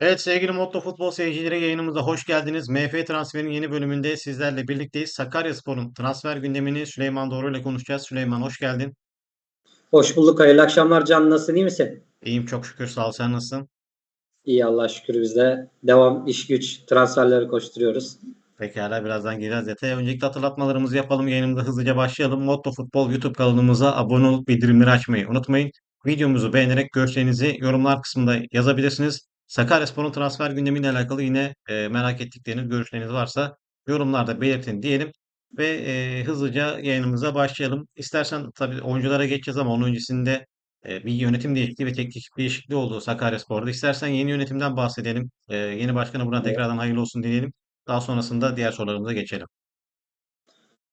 Evet sevgili Motto Futbol seyircileri yayınımıza hoş geldiniz. MF Transfer'in yeni bölümünde sizlerle birlikteyiz. Sakaryaspor'un transfer gündemini Süleyman Doğru ile konuşacağız. Süleyman hoş geldin. Hoş bulduk. Hayırlı akşamlar Can. Nasılsın? iyi misin? İyiyim çok şükür sağ ol. Sen nasılsın? İyi Allah şükür biz de. Devam iş güç transferleri koşturuyoruz. Pekala birazdan gireceğiz detaya. Öncelikle hatırlatmalarımızı yapalım. Yayınımıza hızlıca başlayalım. Motto Futbol YouTube kanalımıza abone olup bildirimleri açmayı unutmayın. Videomuzu beğenerek görüşlerinizi yorumlar kısmında yazabilirsiniz. Sakaryaspor'un transfer gündemiyle alakalı yine e, merak ettikleriniz, görüşleriniz varsa yorumlarda belirtin diyelim. Ve e, hızlıca yayınımıza başlayalım. İstersen tabii oyunculara geçeceğiz ama onun öncesinde e, bir yönetim değişikliği ve teknik değişikliği oldu Sakaryaspor'da. İstersen yeni yönetimden bahsedelim. E, yeni başkanı buradan tekrardan hayırlı olsun dileyelim. Daha sonrasında diğer sorularımıza geçelim.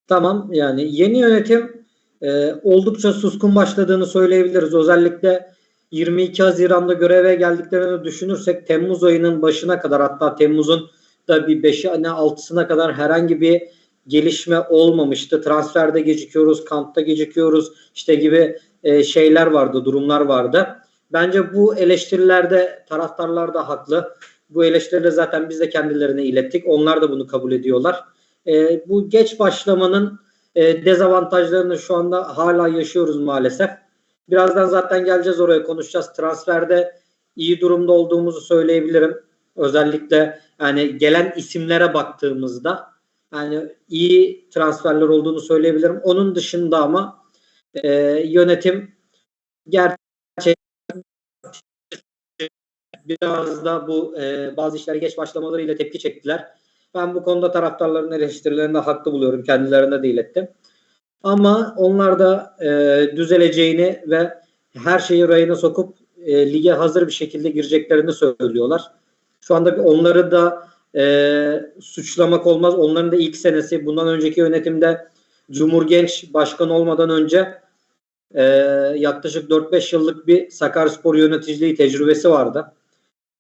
Tamam yani yeni yönetim e, oldukça suskun başladığını söyleyebiliriz. Özellikle 22 Haziran'da göreve geldiklerini düşünürsek Temmuz ayının başına kadar hatta Temmuz'un da bir 5'i ne 6'sına kadar herhangi bir gelişme olmamıştı. Transferde gecikiyoruz, kampta gecikiyoruz işte gibi e, şeyler vardı, durumlar vardı. Bence bu eleştirilerde taraftarlar da haklı. Bu eleştirileri zaten biz de kendilerine ilettik. Onlar da bunu kabul ediyorlar. E, bu geç başlamanın e, dezavantajlarını şu anda hala yaşıyoruz maalesef. Birazdan zaten geleceğiz oraya konuşacağız. Transferde iyi durumda olduğumuzu söyleyebilirim. Özellikle yani gelen isimlere baktığımızda yani iyi transferler olduğunu söyleyebilirim. Onun dışında ama e, yönetim gerçekten biraz da bu e, bazı işlere geç başlamalarıyla tepki çektiler. Ben bu konuda taraftarların eleştirilerini de haklı buluyorum. Kendilerine de ilettim. Ama onlar da e, düzeleceğini ve her şeyi rayına sokup e, lige hazır bir şekilde gireceklerini söylüyorlar. Şu anda onları da e, suçlamak olmaz. Onların da ilk senesi. Bundan önceki yönetimde Cumhur Genç başkan olmadan önce e, yaklaşık 4-5 yıllık bir Sakaryaspor yöneticiliği tecrübesi vardı.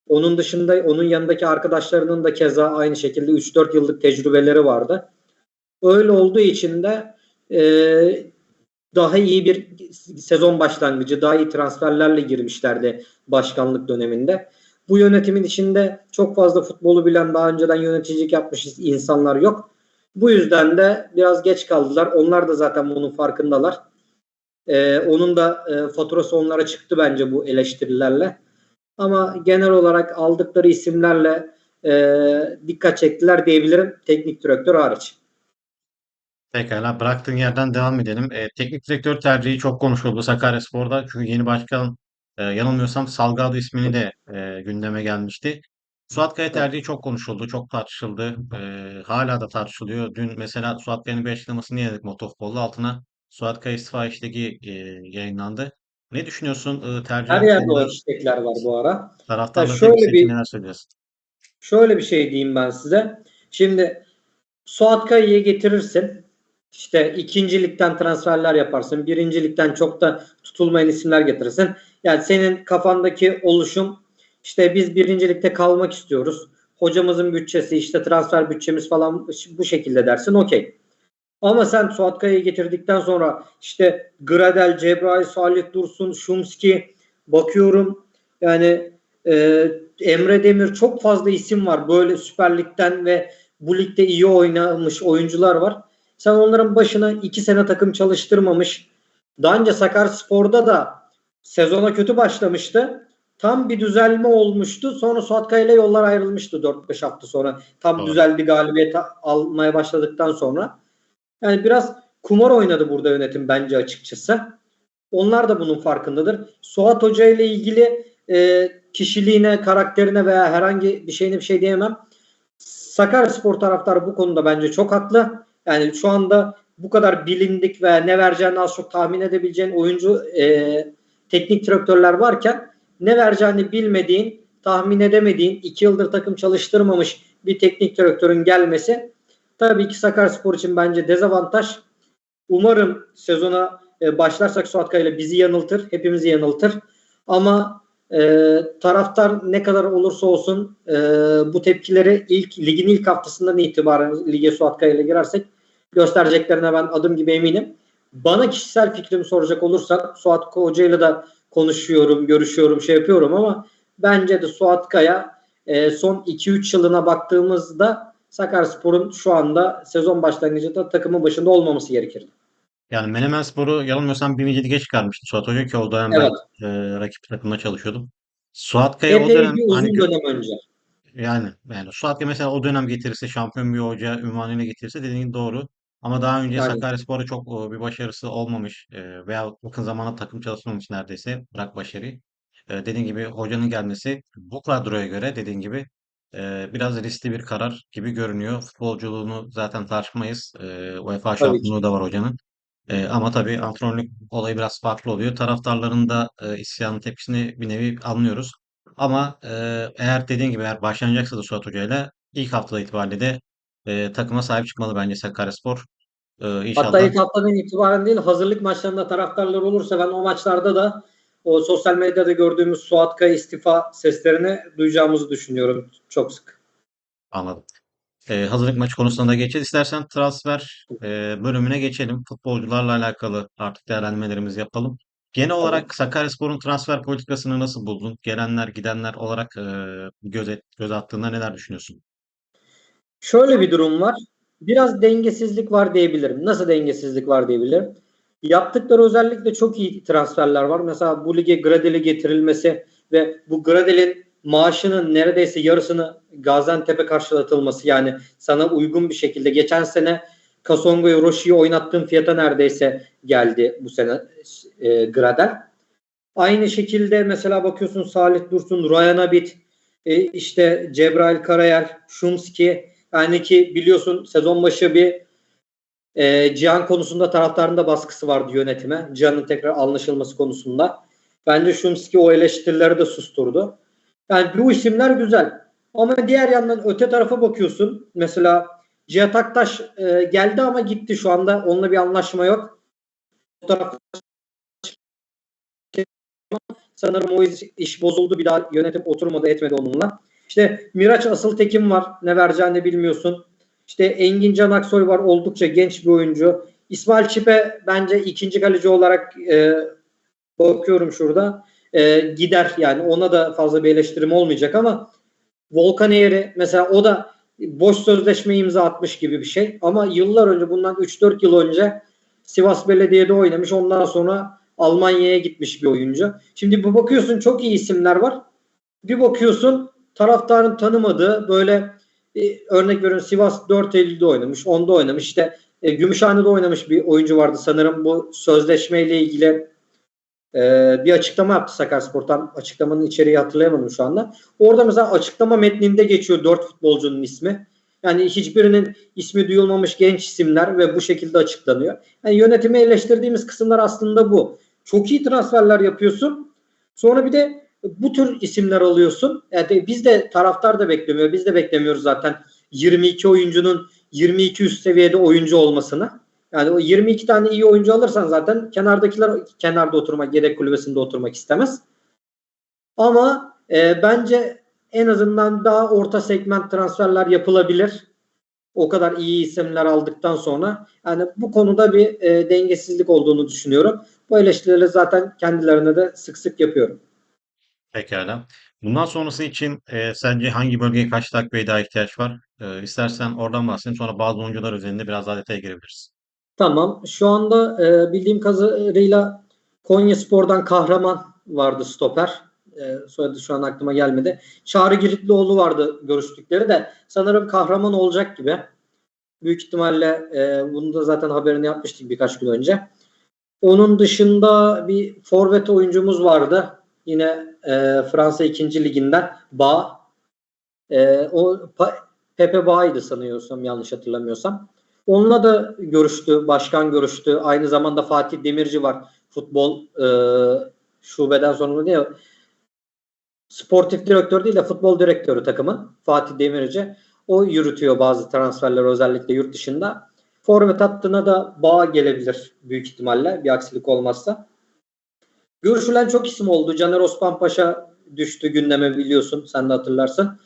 Onun dışında onun yanındaki arkadaşlarının da keza aynı şekilde 3-4 yıllık tecrübeleri vardı. Öyle olduğu için de e, daha iyi bir sezon başlangıcı, daha iyi transferlerle girmişlerdi başkanlık döneminde. Bu yönetimin içinde çok fazla futbolu bilen, daha önceden yöneticilik yapmış insanlar yok. Bu yüzden de biraz geç kaldılar. Onlar da zaten bunun farkındalar. Ee, onun da e, faturası onlara çıktı bence bu eleştirilerle. Ama genel olarak aldıkları isimlerle e, dikkat çektiler diyebilirim. Teknik direktör hariç. Pekala bıraktığın yerden devam edelim. E, teknik direktör tercihi çok konuşuldu Sakaryaspor'da. Çünkü yeni başkan e, yanılmıyorsam Salgado ismini de e, gündeme gelmişti. Suat Kaya tercihi çok konuşuldu, çok tartışıldı. E, hala da tartışılıyor. Dün mesela Suat Kaya'nın bir açıklamasını yedik Motofbol'da. Altına Suat Kaya istifa hashtag'i e, yayınlandı. Ne düşünüyorsun e, tercih Her yerde o hashtagler var bu ara. Taraftarların Ya şöyle bir- neler söylüyorsun? Şöyle bir şey diyeyim ben size. Şimdi Suat Kayı'yı getirirsin. İşte ikincilikten transferler yaparsın. Birincilikten çok da tutulmayan isimler getirirsin. Yani senin kafandaki oluşum işte biz birincilikte kalmak istiyoruz. Hocamızın bütçesi işte transfer bütçemiz falan bu şekilde dersin okey. Ama sen Suat Kaya'yı getirdikten sonra işte Gradel, Cebrail, Salih Dursun, Şumski bakıyorum yani e, Emre Demir çok fazla isim var. Böyle Süper Lig'den ve bu ligde iyi oynamış oyuncular var. Sen onların başına iki sene takım çalıştırmamış. Daha önce Sakaryaspor'da da sezona kötü başlamıştı. Tam bir düzelme olmuştu. Sonra Suat Kaya ile yollar ayrılmıştı 4-5 hafta sonra. Tam Doğru. düzeldi galibiyet almaya başladıktan sonra. Yani biraz kumar oynadı burada yönetim bence açıkçası. Onlar da bunun farkındadır. Suat Hoca ile ilgili e, kişiliğine, karakterine veya herhangi bir şeyine bir şey diyemem. Sakaryaspor taraftarı bu konuda bence çok haklı. Yani şu anda bu kadar bilindik ve ne vereceğini az çok tahmin edebileceğin oyuncu e, teknik direktörler varken ne vereceğini bilmediğin, tahmin edemediğin, iki yıldır takım çalıştırmamış bir teknik direktörün gelmesi tabii ki Sakaryaspor için bence dezavantaj. Umarım sezona e, başlarsak Suat Kaya ile bizi yanıltır, hepimizi yanıltır. Ama e, taraftar ne kadar olursa olsun e, bu tepkileri ilk ligin ilk haftasından itibaren lige Suat Kaya ile girersek göstereceklerine ben adım gibi eminim. Bana kişisel fikrimi soracak olursak Suat Hoca ile de konuşuyorum, görüşüyorum, şey yapıyorum ama bence de Suat Kaya e, son 2-3 yılına baktığımızda Sakaryaspor'un şu anda sezon başlangıcında takımın başında olmaması gerekirdi. Yani Menemen Spor'u yanılmıyorsam birinci lige çıkarmıştı Suat Hoca ki o dönem ben Evet. e, rakip takımda çalışıyordum. Suat Kaya o Epey dönem bir uzun hani dönem önce. yani yani Suat Kaya mesela o dönem getirirse şampiyon bir hoca ünvanını getirirse dediğin doğru. Ama daha önce Yani Sakaryaspor'da çok e, bir başarısı olmamış e, veya yakın zamanda takım çalışmamış neredeyse bırak başarıyı. E, dediğin gibi hocanın gelmesi bu kadroya göre dediğin gibi e, biraz riskli bir karar gibi görünüyor. Futbolculuğunu zaten tartışmayız. E, UEFA tabii ki. şampiyonluğu da var hocanın. E, ama tabii antrenörlük olayı biraz farklı oluyor. Taraftarların da e, isyanın tepkisini bir nevi anlıyoruz. Ama e, eğer dediğin gibi eğer başlanacaksa da Suat Hoca ile ilk haftada itibariyle de e, takıma sahip çıkmalı bence Sakaryaspor. E, Hatta inşallah ilk haftadan itibaren değil hazırlık maçlarında taraftarlar olursa ben o maçlarda da o sosyal medyada gördüğümüz Suat Kaya istifa seslerini duyacağımızı düşünüyorum çok sık. anladım. E, hazırlık maçı konusuna da geçeceğiz. İstersen transfer e, bölümüne geçelim. Futbolcularla alakalı artık değerlendirmelerimizi yapalım. Genel olarak Sakaryaspor'un transfer politikasını nasıl buldun? Gelenler, gidenler olarak e, göz, et, göz attığında neler düşünüyorsun? Şöyle bir durum var. Biraz dengesizlik var diyebilirim. Nasıl dengesizlik var diyebilirim? Yaptıkları özellikle çok iyi transferler var. Mesela bu lige Gradel'i getirilmesi ve bu Gradel'in maaşının neredeyse yarısını Gaziantep'e karşılatılması yani sana uygun bir şekilde geçen sene Kasongo'yu Roshi'yi oynattığın fiyata neredeyse geldi bu sene e, Gradel. Aynı şekilde mesela bakıyorsun Salih Dursun, Ryan Abit, e, işte Cebrail Karayel, Şumski yani ki biliyorsun sezon başı bir e, Cihan konusunda taraftarın da baskısı vardı yönetime. Cihan'ın tekrar anlaşılması konusunda. Bence Şumski o eleştirileri de susturdu. Yani bu isimler güzel. Ama diğer yandan öte tarafa bakıyorsun. Mesela Cihat Aktaş e, geldi ama gitti şu anda. Onunla bir anlaşma yok. O tarafta sanırım o iş, bozuldu. Bir daha yönetim oturmadı etmedi onunla. İşte Miraç Asıl Tekin var. Ne vereceğini bilmiyorsun. İşte Engin Can Aksoy var. Oldukça genç bir oyuncu. İsmail Çipe bence ikinci kaleci olarak e, bakıyorum şurada. E, gider yani ona da fazla bir eleştirim olmayacak ama Volkan Eğri mesela o da boş sözleşme imza atmış gibi bir şey. Ama yıllar önce bundan 3-4 yıl önce Sivas Belediye'de oynamış. Ondan sonra Almanya'ya gitmiş bir oyuncu. Şimdi bu bakıyorsun çok iyi isimler var. Bir bakıyorsun taraftarın tanımadığı böyle e, örnek veriyorum Sivas 4 Eylül'de oynamış. Onda oynamış. İşte e, Gümüşhane'de oynamış bir oyuncu vardı sanırım bu sözleşmeyle ilgili e, bir açıklama yaptı Sakaryaspor. Tam açıklamanın içeriği hatırlayamadım şu anda. Orada mesela açıklama metninde geçiyor 4 futbolcunun ismi. Yani hiçbirinin ismi duyulmamış genç isimler ve bu şekilde açıklanıyor. Yani yönetimi eleştirdiğimiz kısımlar aslında bu. Çok iyi transferler yapıyorsun. Sonra bir de bu tür isimler alıyorsun. Yani biz de taraftar da beklemiyor. Biz de beklemiyoruz zaten 22 oyuncunun 22 üst seviyede oyuncu olmasını. Yani o 22 tane iyi oyuncu alırsan zaten kenardakiler kenarda oturmak, yedek kulübesinde oturmak istemez. Ama e, bence en azından daha orta segment transferler yapılabilir. O kadar iyi isimler aldıktan sonra yani bu konuda bir e, dengesizlik olduğunu düşünüyorum. Bu eleştirileri zaten kendilerine de sık sık yapıyorum. Pekala. Bundan sonrası için e, sence hangi bölgeye kaç takviye daha ihtiyaç var? E, istersen oradan bahsedelim. Sonra bazı oyuncular üzerinde biraz daha detaya girebiliriz. Tamam. Şu anda e, bildiğim kadarıyla Konya Spor'dan Kahraman vardı stoper. E, soyadı şu an aklıma gelmedi. Çağrı Giritlioğlu vardı görüştükleri de sanırım Kahraman olacak gibi. Büyük ihtimalle e, bunu da zaten haberini yapmıştık birkaç gün önce. Onun dışında bir forvet oyuncumuz vardı. Yine e, Fransa 2. liginden Bağ. E, o Pepe Bağ'ydı sanıyorsam yanlış hatırlamıyorsam. Onunla da görüştü, başkan görüştü. Aynı zamanda Fatih Demirci var. Futbol e, şubeden sonra değil sportif direktör değil de futbol direktörü takımın Fatih Demirci. O yürütüyor bazı transferleri özellikle yurt dışında. Forvet hattına da bağ gelebilir büyük ihtimalle bir aksilik olmazsa. Görüşülen çok isim oldu. Caner Osmanpaşa düştü gündeme biliyorsun. Sen de hatırlarsın.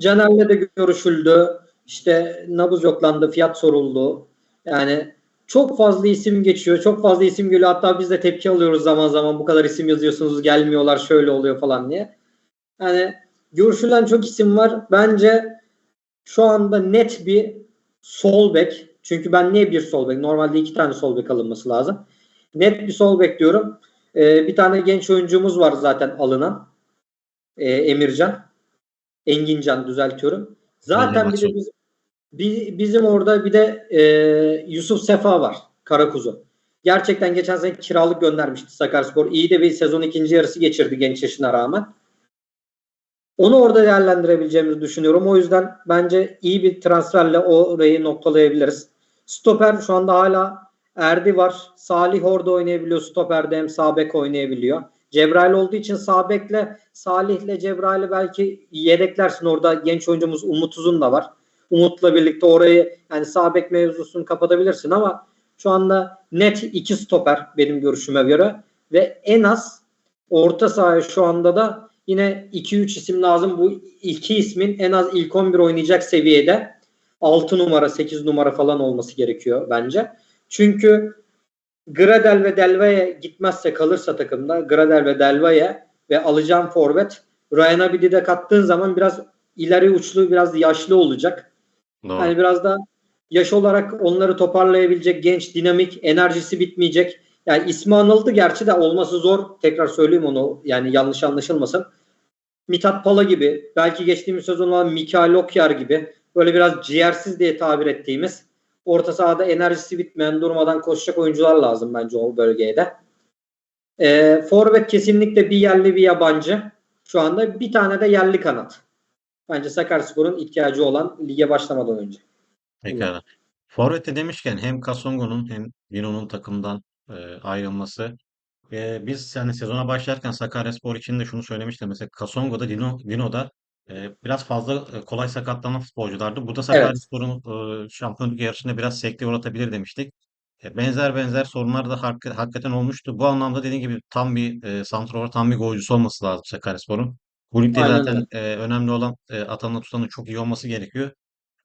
Caner'le de görüşüldü. İşte nabız yoklandı, fiyat soruldu. Yani çok fazla isim geçiyor. Çok fazla isim geliyor. Hatta biz de tepki alıyoruz zaman zaman. Bu kadar isim yazıyorsunuz gelmiyorlar şöyle oluyor falan diye. Yani görüşülen çok isim var. Bence şu anda net bir sol bek. Çünkü ben niye bir sol bek? Normalde iki tane sol bek alınması lazım. Net bir sol bek diyorum. Ee, bir tane genç oyuncumuz var zaten alınan. Ee, Emircan. Engincan düzeltiyorum. Zaten bir de biz, bi- bizim orada bir de e, Yusuf Sefa var. Karakuzu. Gerçekten geçen sene kiralık göndermişti Sakaryaspor. İyi de bir sezon ikinci yarısı geçirdi genç yaşına rağmen. Onu orada değerlendirebileceğimizi düşünüyorum. O yüzden bence iyi bir transferle orayı noktalayabiliriz. Stoper şu anda hala Erdi var. Salih orada oynayabiliyor. Stoper'de hem sağ bek oynayabiliyor. Cebrail olduğu için sağ bekle Salih'le Cebrail'i belki yedeklersin. Orada genç oyuncumuz Umut Uzun da var. Umut'la birlikte orayı yani sağ bek mevzusunu kapatabilirsin ama şu anda net iki stoper benim görüşüme göre ve en az orta sahaya şu anda da yine 2-3 isim lazım. Bu iki ismin en az ilk 11 oynayacak seviyede 6 numara 8 numara falan olması gerekiyor bence. Çünkü Gradel ve Delva'ya gitmezse kalırsa takımda Gradel ve Delva'ya ve alacağım forvet Ryan Abid'i de kattığın zaman biraz ileri uçlu biraz yaşlı olacak. Doğru. Yani biraz da yaş olarak onları toparlayabilecek genç, dinamik, enerjisi bitmeyecek. Yani ismi anıldı gerçi de olması zor. Tekrar söyleyeyim onu yani yanlış anlaşılmasın. Mithat Pala gibi, belki geçtiğimiz sezon olan Mikael Okyar gibi böyle biraz ciğersiz diye tabir ettiğimiz orta sahada enerjisi bitmeyen, durmadan koşacak oyuncular lazım bence o bölgeye de. Ee, forvet kesinlikle bir yerli bir yabancı. Şu anda bir tane de yerli kanat. Bence Sakaryaspor'un ihtiyacı olan lige başlamadan önce. Pekala. Forvet'te demişken hem Kasongo'nun hem Dino'nun takımdan e, ayrılması e, biz yani sezona başlarken Sakaryaspor için de şunu söylemiştim. Mesela Kasongo'da Dino, Dino'da e, biraz fazla e, kolay sakatlanan futbolculardı. Bu da Sakaryaspor'un e, şampiyonluk yarışında biraz sekteye uğratabilir demiştik. E, benzer benzer sorunlar da hak- hakikaten olmuştu. Bu anlamda dediğim gibi tam bir e, santrafor, tam bir golcüsü olması lazım Sakaryaspor'un. Bu ligde Aynen zaten e, önemli olan e, atanla tutanın çok iyi olması gerekiyor.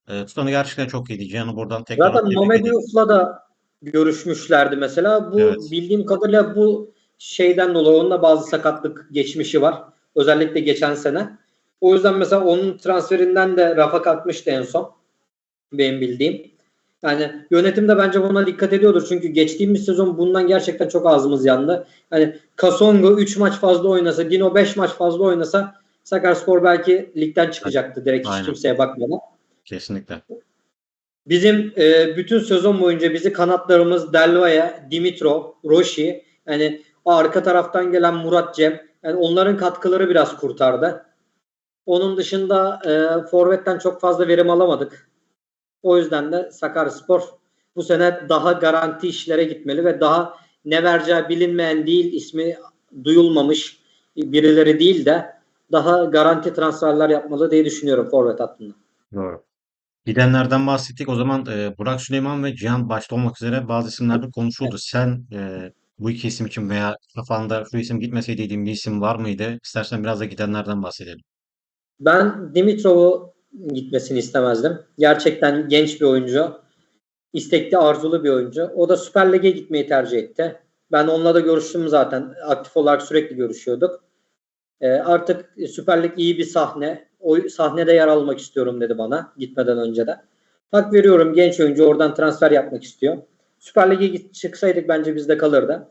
E, tutanı gerçekten çok iyiydi. Cihan'ı buradan tekrar Zaten tebrik Mamed ederim. Yusuf'la da görüşmüşlerdi mesela. Bu Evet. bildiğim kadarıyla bu şeyden dolayı onun da bazı sakatlık geçmişi var. Özellikle geçen sene. O yüzden mesela onun transferinden de rafa kalkmıştı en son. Benim bildiğim. Yani yönetim de bence buna dikkat ediyordur. Çünkü geçtiğimiz sezon bundan gerçekten çok ağzımız yandı. Hani Kasongo 3 maç fazla oynasa, Dino 5 maç fazla oynasa Sakaryaspor belki ligden çıkacaktı direkt hiç Aynen. kimseye bakmadan. Kesinlikle. Bizim e, bütün sezon boyunca bizi kanatlarımız Delvaya, Dimitrov, Roshi yani arka taraftan gelen Murat Cem yani onların katkıları biraz kurtardı. Onun dışında e, forvetten çok fazla verim alamadık. O yüzden de Sakaryaspor bu sene daha garanti işlere gitmeli ve daha ne vereceği bilinmeyen değil, ismi duyulmamış birileri değil de daha garanti transferler yapmalı diye düşünüyorum forvet hattında. Doğru. Gidenlerden bahsettik. O zaman e, Burak Süleyman ve Cihan başta olmak üzere bazı isimler de konuşuldu. Sen e, bu iki isim için veya kafanda şu isim gitmeseydi dediğin bir isim var mıydı? İstersen biraz da gidenlerden bahsedelim. Ben Dimitrov'u gitmesini istemezdim. Gerçekten genç bir oyuncu. istekli, arzulu bir oyuncu. O da Süper Lig'e gitmeyi tercih etti. Ben onunla da görüştüm zaten. Aktif olarak sürekli görüşüyorduk. Ee, artık Süper Lig iyi bir sahne. O sahnede yer almak istiyorum dedi bana gitmeden önce de. Hak veriyorum genç oyuncu oradan transfer yapmak istiyor. Süper Lig'e çıksaydık bence bizde kalırdı.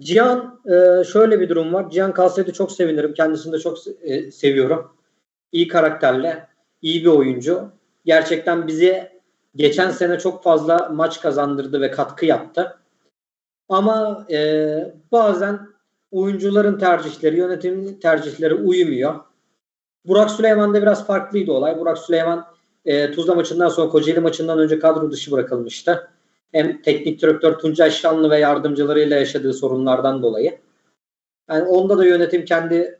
Cihan e, şöyle bir durum var. Cihan kalsaydı çok sevinirim. Kendisini de çok e, seviyorum. İyi karakterli, iyi bir oyuncu. Gerçekten bizi geçen sene çok fazla maç kazandırdı ve katkı yaptı. Ama e, bazen oyuncuların tercihleri, yönetimin tercihleri uymuyor. Burak Süleyman'da biraz farklıydı olay. Burak Süleyman e, Tuzla maçından sonra Kocaeli maçından önce kadro dışı bırakılmıştı. Hem teknik direktör Tuncay Şanlı ve yardımcılarıyla yaşadığı sorunlardan dolayı. Yani onda da yönetim kendi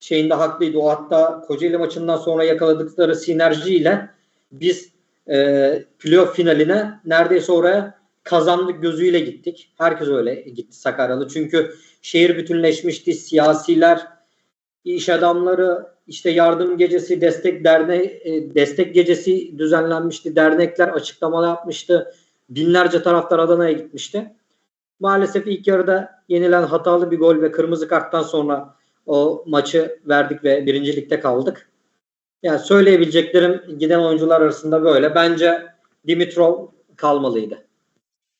şeyinde haklıydı. O hatta Kocaeli maçından sonra yakaladıkları sinerjiyle biz e, playoff finaline neredeyse oraya kazandık gözüyle gittik. Herkes öyle gitti Sakaryalı. Çünkü şehir bütünleşmişti. Siyasiler, iş adamları, işte yardım gecesi, destek derne e, destek gecesi düzenlenmişti. Dernekler açıklamalar yapmıştı. Binlerce taraftar Adana'ya gitmişti. Maalesef ilk yarıda yenilen hatalı bir gol ve kırmızı karttan sonra o maçı verdik ve birincilikte kaldık. Yani söyleyebileceklerim giden oyuncular arasında böyle. Bence Dimitrov kalmalıydı.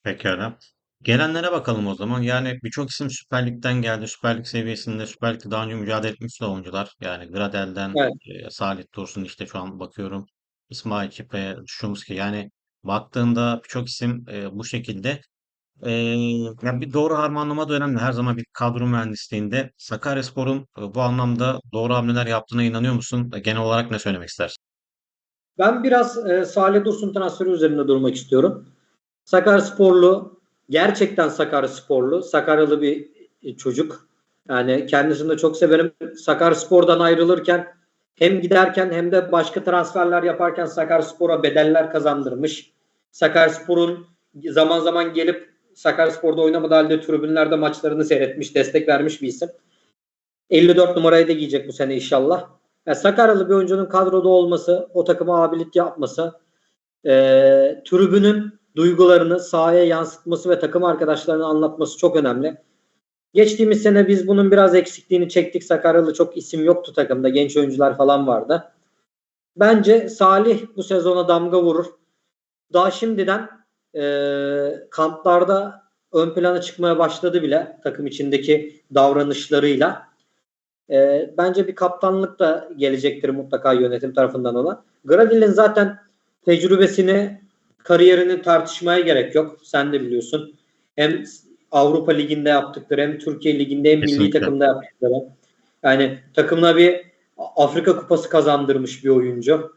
Pekala. Gelenlere bakalım o zaman. Yani birçok isim Süper Lig'den geldi. Süper Lig seviyesinde Süper Lig'de daha önce mücadele etmiş de oyuncular. Yani Gradel'den Evet. e, Salih Dursun işte şu an bakıyorum. İsmail Çipe, Şumski. Yani baktığında birçok isim e, bu şekilde. E, yani bir doğru harmanlama da önemli. Her zaman bir kadro mühendisliğinde. Sakaryaspor'un e, bu anlamda doğru hamleler yaptığına inanıyor musun? E, genel olarak ne söylemek istersin? Ben biraz e, Salih Dursun transferi üzerinde durmak istiyorum. Sakaryasporlu, gerçekten Sakaryasporlu, Sakaryalı bir e, çocuk. Yani kendisini de çok severim. Sakaryaspor'dan ayrılırken hem giderken hem de başka transferler yaparken Sakaryaspor'a bedeller kazandırmış. Sakaryaspor'un zaman zaman gelip Sakaryaspor'da oynamadığı halde tribünlerde maçlarını seyretmiş, destek vermiş bir isim. 54 numarayı da giyecek bu sene inşallah. Yani Sakaryalı bir oyuncunun kadroda olması, o takıma abilik yapması, e, tribünün duygularını sahaya yansıtması ve takım arkadaşlarına anlatması çok önemli. Geçtiğimiz sene biz bunun biraz eksikliğini çektik. Sakaryalı çok isim yoktu takımda. Genç oyuncular falan vardı. Bence Salih bu sezona damga vurur. Daha şimdiden e, kamplarda ön plana çıkmaya başladı bile takım içindeki davranışlarıyla. E, bence bir kaptanlık da gelecektir mutlaka yönetim tarafından ona. Gradil'in zaten tecrübesini, kariyerini tartışmaya gerek yok. Sen de biliyorsun. Hem Avrupa Ligi'nde yaptıkları hem Türkiye Ligi'nde hem milli Kesinlikle. takımda yaptıkları. Yani takımına bir Afrika Kupası kazandırmış bir oyuncu.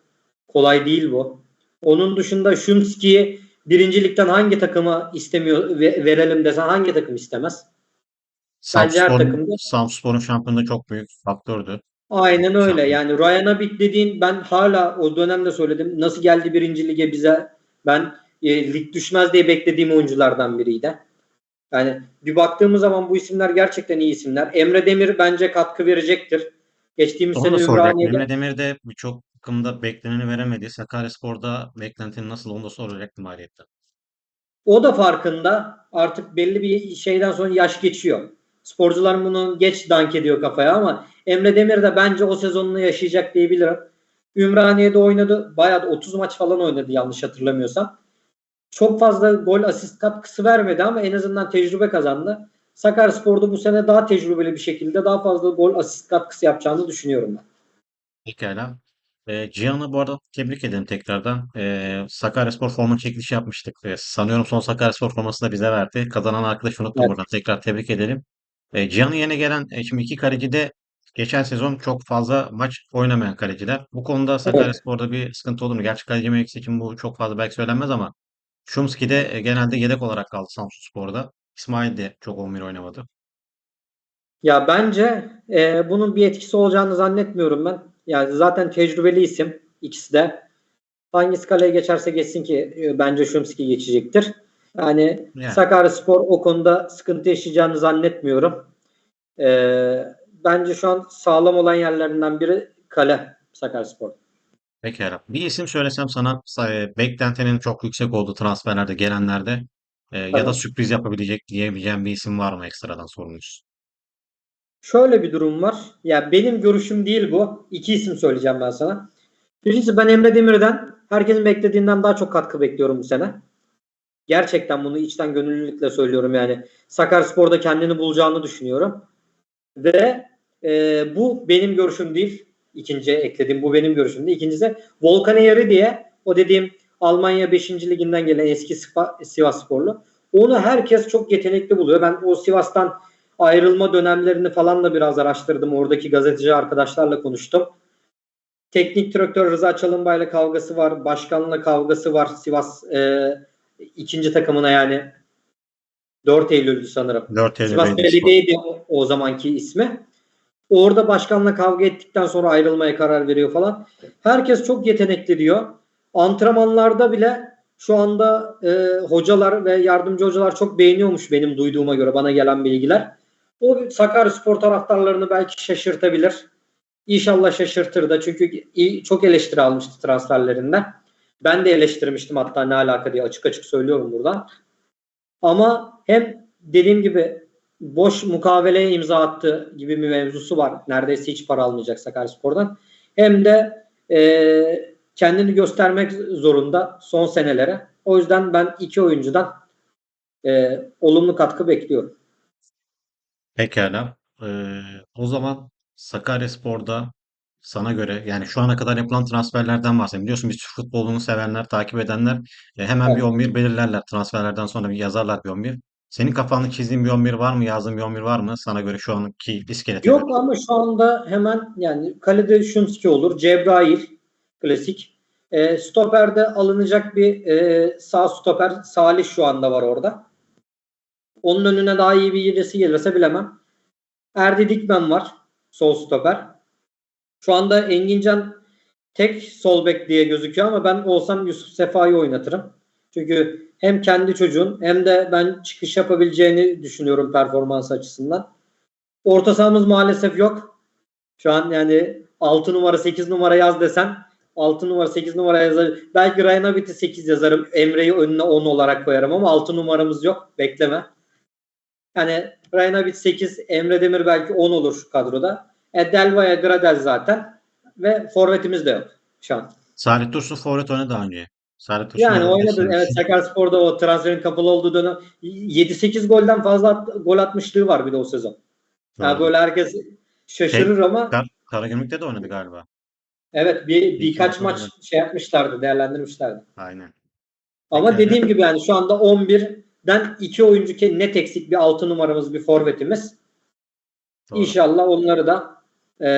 Kolay değil bu. Onun dışında Şumski'yi birincilikten hangi takıma istemiyor ve- verelim desen hangi takım istemez? Bence her takımda- Samspor'un şampiyonluğu çok büyük faktördü. Aynen öyle. Yani Ryan Abit dediğin ben hala o dönemde söyledim. Nasıl geldi birinci lige bize? Ben e, lig düşmez diye beklediğim oyunculardan biriydi. Yani bir baktığımız zaman bu isimler gerçekten iyi isimler. Emre Demir bence katkı verecektir. Geçtiğimiz Onu sene. Ümraniye'de Emre Demir de birçok takımda bekleneni veremedi. Sakaryaspor'da beklentinin nasıl onu da soracaktım ayrıca. o da farkında. Artık belli bir şeyden sonra yaş geçiyor. Sporcular bunu geç dank ediyor kafaya ama Emre Demir de bence o sezonunu yaşayacak diyebilirim. Ümraniye'de oynadı. Bayağı da 30 maç falan oynadı yanlış hatırlamıyorsam. Çok fazla gol asist katkısı vermedi ama en azından tecrübe kazandı. Sakaryaspor'da bu sene daha tecrübeli bir şekilde daha fazla gol asist katkısı yapacağını düşünüyorum ben. Pekala. E, Cihan'ı bu arada tebrik ederim tekrardan. E, Sakaryaspor forma çekilişi yapmıştık. E, sanıyorum son Sakaryaspor formasını da bize verdi. Kazanan arkadaş unuttum Evet. buradan. Tekrar tebrik edelim. E, Cihan'ın yerine gelen e, şimdi iki kaleci de geçen sezon çok fazla maç oynamayan kaleciler. Bu konuda Sakaryaspor'da bir sıkıntı olur mu? Gerçi kaleci mevkisi için bu çok fazla belki söylenmez ama Şumski de e, genelde yedek olarak kaldı Samsunspor'da. İsmail de çok 11 oynamadı. Ya bence e, bunun bir etkisi olacağını zannetmiyorum ben. Yani zaten tecrübeli isim ikisi de. Hangisi kaleye geçerse geçsin ki e, bence Şumski geçecektir. Yani Yani. Sakaryaspor o konuda sıkıntı yaşayacağını zannetmiyorum. E, bence şu an sağlam olan yerlerinden biri kale Sakaryaspor. Pekala. Bir isim söylesem sana sa- beklentinin çok yüksek olduğu transferlerde gelenlerde e, ya da sürpriz yapabilecek diyebileceğim bir isim var mı ekstradan sorumlusu? Şöyle bir durum var. Ya benim görüşüm değil bu. İki isim söyleyeceğim ben sana. Birincisi ben Emre Demir'den herkesin beklediğinden daha çok katkı bekliyorum bu sene. Gerçekten bunu içten gönüllülükle söylüyorum yani. Sakaryaspor'da kendini bulacağını düşünüyorum. Ve e, bu benim görüşüm değil. İkinci eklediğim bu benim görüşüm değil. İkincisi Volkan Eyeri diye o dediğim Almanya 5. liginden gelen eski Sivas sporlu. Onu herkes çok yetenekli buluyor. Ben o Sivas'tan ayrılma dönemlerini falan da biraz araştırdım. Oradaki gazeteci arkadaşlarla konuştum. Teknik direktör Rıza Çalınbay'la kavgası var. Başkanla kavgası var. Sivas e, ikinci takımına yani 4 Eylül'dü sanırım. 4 Eylül Sivas. Belediye'ydi o, o zamanki ismi. Orada başkanla kavga ettikten sonra ayrılmaya karar veriyor falan. Herkes çok yetenekli diyor. Antrenmanlarda bile şu anda e, hocalar ve yardımcı hocalar çok beğeniyormuş benim duyduğuma göre bana gelen bilgiler. O Sakaryaspor taraftarlarını belki şaşırtabilir. İnşallah şaşırtır da çünkü çok eleştiri almıştı transferlerinde. Ben de eleştirmiştim hatta ne alaka diye açık açık söylüyorum buradan. Ama hem dediğim gibi boş mukaveleye imza attı gibi bir mevzusu var. Neredeyse hiç para almayacak Sakaryaspor'dan. Hem de e, kendini göstermek zorunda son senelere. O yüzden ben iki oyuncudan e, olumlu katkı bekliyorum. Pekala. Ee, o zaman Sakaryaspor'da sana göre yani şu ana kadar yapılan transferlerden bahsedelim. Biliyorsun biz Türk futbolunu sevenler, takip edenler e, hemen bir Evet. 11 belirlerler. Transferlerden sonra bir yazarlar bir 11. Senin kafanda çizdiğin bir 11 var mı? Yazdığın bir 11 var mı? Sana göre şu anki iskelete göre. Yok ama şu anda hemen yani kalede Şumski olur. Cebrail klasik. E, stoperde alınacak bir e, sağ stoper Salih şu anda var orada. Onun önüne daha iyi bir birisi gelirse bilemem. Erdi Dikmen var. Sol stoper. Şu anda Engincan tek sol bek diye gözüküyor ama ben olsam Yusuf Sefa'yı oynatırım. Çünkü hem kendi çocuğun hem de ben çıkış yapabileceğini düşünüyorum performans açısından. Orta sahamız maalesef yok. Şu an yani 6 numara 8 numara yaz desen 6 numara 8 numara yazar. Belki Ryan Abit'i 8 yazarım. Emre'yi önüne 10 olarak koyarım ama 6 numaramız yok. Bekleme. Yani Abit 8, Emre Demir belki 10 olur kadroda. E, Delva'ya Gradel zaten ve forvetimiz de yok şu an. Salih Dursun forvet oynadı daha önce. Salih Dursun Yani oynadı. Evet Sakaryaspor'da o transferin kapalı olduğu dönem 7-8 golden fazla at- gol atmışlığı var bir de o sezon. Yani Doğru. böyle herkes şaşırır ama Kar Karagümrük'te de oynadı galiba. evet bir birkaç maç maç şey yapmışlardı, değerlendirmişlerdi. Aynen. Ama Pekala. dediğim gibi yani şu anda 11'den iki oyuncu ki net eksik bir 6 numaramız bir forvetimiz. Doğru. İnşallah onları da e,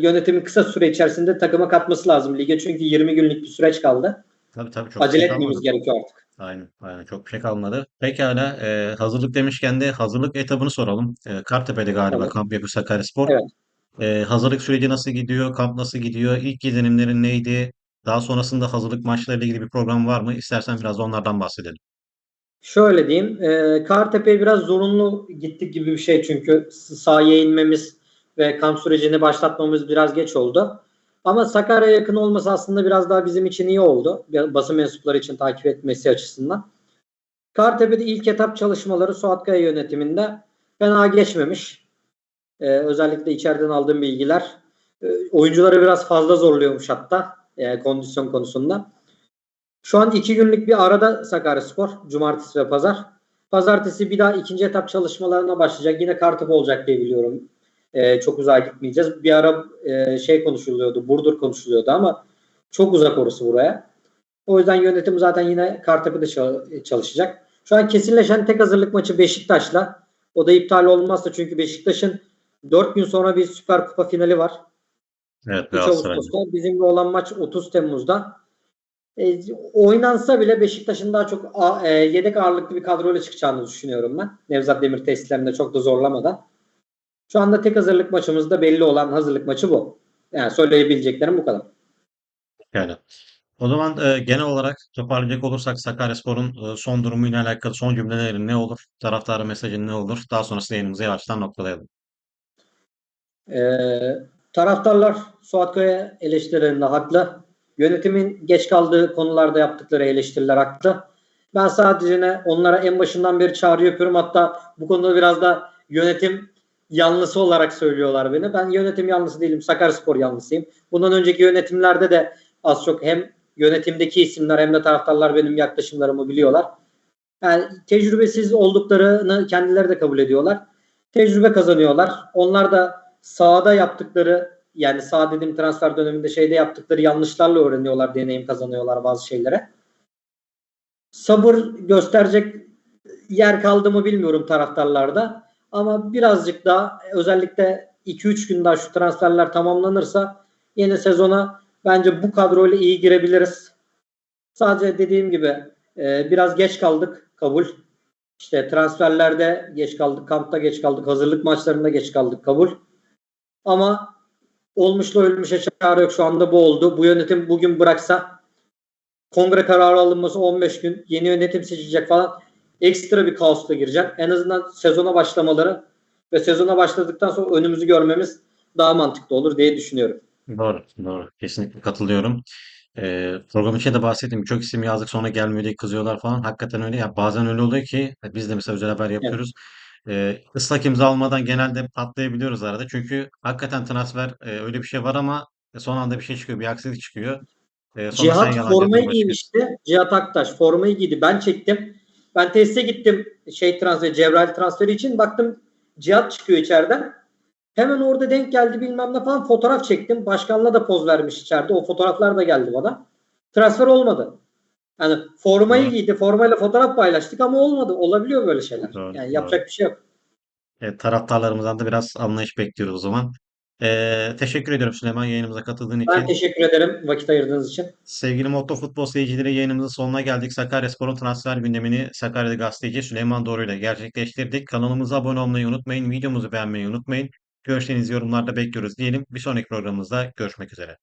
yönetimin kısa süre içerisinde takıma katması lazım lige. Çünkü 20 günlük bir süreç kaldı. Tabii tabii çok Acele şey etmemiz kalmadı. gerekiyor artık. Aynen, aynen çok bir şey kalmadı. Pekala, e, hazırlık demişken de hazırlık etabını soralım. E, Kartepe'de galiba Tabii. kamp yapıyor Sakaryaspor. Evet. E, hazırlık süreci nasıl gidiyor? Kamp nasıl gidiyor? İlk izlenimlerin neydi? Daha sonrasında hazırlık maçlarıyla ilgili bir program var mı? İstersen biraz da onlardan bahsedelim. Şöyle diyeyim. E, Kartepe'ye biraz zorunlu gittik gibi bir şey çünkü sahaya inmemiz ve kamp sürecini başlatmamız biraz geç oldu. Ama Sakarya'ya yakın olması aslında biraz daha bizim için iyi oldu. Basın mensupları için takip etmesi açısından. Kartepe'de ilk etap çalışmaları Suat Kaya yönetiminde fena geçmemiş. Ee, özellikle içeriden aldığım bilgiler. e, oyuncuları biraz fazla zorluyormuş hatta e, kondisyon konusunda. Şu an iki günlük bir arada Sakaryaspor. Cumartesi ve pazar. Pazartesi bir daha ikinci etap çalışmalarına başlayacak. Yine Kartepe olacak diye biliyorum. E, çok uzağa gitmeyeceğiz. Bir ara e, şey konuşuluyordu. Burdur konuşuluyordu ama çok uzak orası buraya. O yüzden yönetim zaten yine Kartepe'de çal- çalışacak. Şu an kesinleşen tek hazırlık maçı Beşiktaş'la. O da iptal olmazsa çünkü Beşiktaş'ın 4 gün sonra bir Süper Kupa finali var. Evet, 3 Galatasaray. Ağustos'ta. Bizimle olan maç 30 Temmuz'da. E, oynansa bile Beşiktaş'ın daha çok a- e, yedek ağırlıklı bir kadroyla çıkacağını düşünüyorum ben. Nevzat Demir tesislerinde çok da zorlamadan. Şu anda tek hazırlık maçımızda belli olan hazırlık maçı bu. Yani söyleyebileceklerim bu kadar. Yani. O zaman e, genel olarak toparlayacak olursak Sakaryaspor'un e, son durumuyla alakalı son cümlelerin ne olur? Taraftara mesajın ne olur? Daha sonrasında yayınımızı yavaştan noktalayalım. Ee, taraftarlar Suat Kaya eleştirilerinde haklı. Yönetimin geç kaldığı konularda yaptıkları eleştiriler haklı. Ben sadece ne onlara en başından beri çağrı yapıyorum. Hatta bu konuda biraz da yönetim yanlısı olarak söylüyorlar beni. Ben yönetim yanlısı değilim. Sakaryaspor yanlısıyım. Bundan önceki yönetimlerde de az çok hem yönetimdeki isimler hem de taraftarlar benim yaklaşımlarımı biliyorlar. Yani tecrübesiz olduklarını kendileri de kabul ediyorlar. Tecrübe kazanıyorlar. Onlar da sahada yaptıkları yani sağ dediğim transfer döneminde şeyde yaptıkları yanlışlarla öğreniyorlar, deneyim kazanıyorlar bazı şeylere. Sabır gösterecek yer kaldı mı bilmiyorum taraftarlarda. Ama birazcık daha özellikle 2-3 gün daha şu transferler tamamlanırsa yeni sezona bence bu kadroyla iyi girebiliriz. Sadece dediğim gibi e, biraz geç kaldık kabul. İşte transferlerde geç kaldık, kampta geç kaldık, hazırlık maçlarında geç kaldık kabul. Ama olmuşla ölmüşe çare yok şu anda bu oldu. Bu yönetim bugün bıraksa kongre kararı alınması 15 gün yeni yönetim seçilecek falan ekstra bir kaosla girecek. En azından sezona başlamaları ve sezona başladıktan sonra önümüzü görmemiz daha mantıklı olur diye düşünüyorum. Doğru, doğru. Kesinlikle katılıyorum. Ee, program içinde de bahsettim. Çok isim yazdık sonra gelmiyor diye kızıyorlar falan. Hakikaten öyle. Ya bazen öyle oluyor ki biz de mesela özel haber yapıyoruz. E, ıslak imza almadan genelde patlayabiliyoruz arada. Çünkü hakikaten transfer e, öyle bir şey var ama son anda bir şey çıkıyor, bir aksilik çıkıyor. E, sonra Cihat formayı giymişti. Cihat Aktaş formayı giydi. Ben çektim. Ben teste gittim şey transfer, Cebrail transferi için. Baktım Cihat çıkıyor içeriden. Hemen orada denk geldi bilmem ne falan fotoğraf çektim. Başkanla da poz vermiş içeride. O fotoğraflar da geldi bana. Transfer olmadı. Yani formayı Doğru. giydi. Formayla fotoğraf paylaştık ama olmadı. Olabiliyor böyle şeyler. Doğru, yani doğru. yapacak bir şey yok. Evet, taraftarlarımızdan da biraz anlayış bekliyoruz o zaman. E, teşekkür ediyorum Süleyman yayınımıza katıldığın Ben için. teşekkür ederim vakit ayırdığınız için. Sevgili Motto Futbol seyircileri yayınımızın sonuna geldik. Sakaryaspor'un transfer gündemini Sakarya'da gazeteci Süleyman Doğru ile gerçekleştirdik. Kanalımıza abone olmayı unutmayın. Videomuzu beğenmeyi unutmayın. Görüşlerinizi yorumlarda bekliyoruz diyelim. Bir sonraki programımızda görüşmek üzere.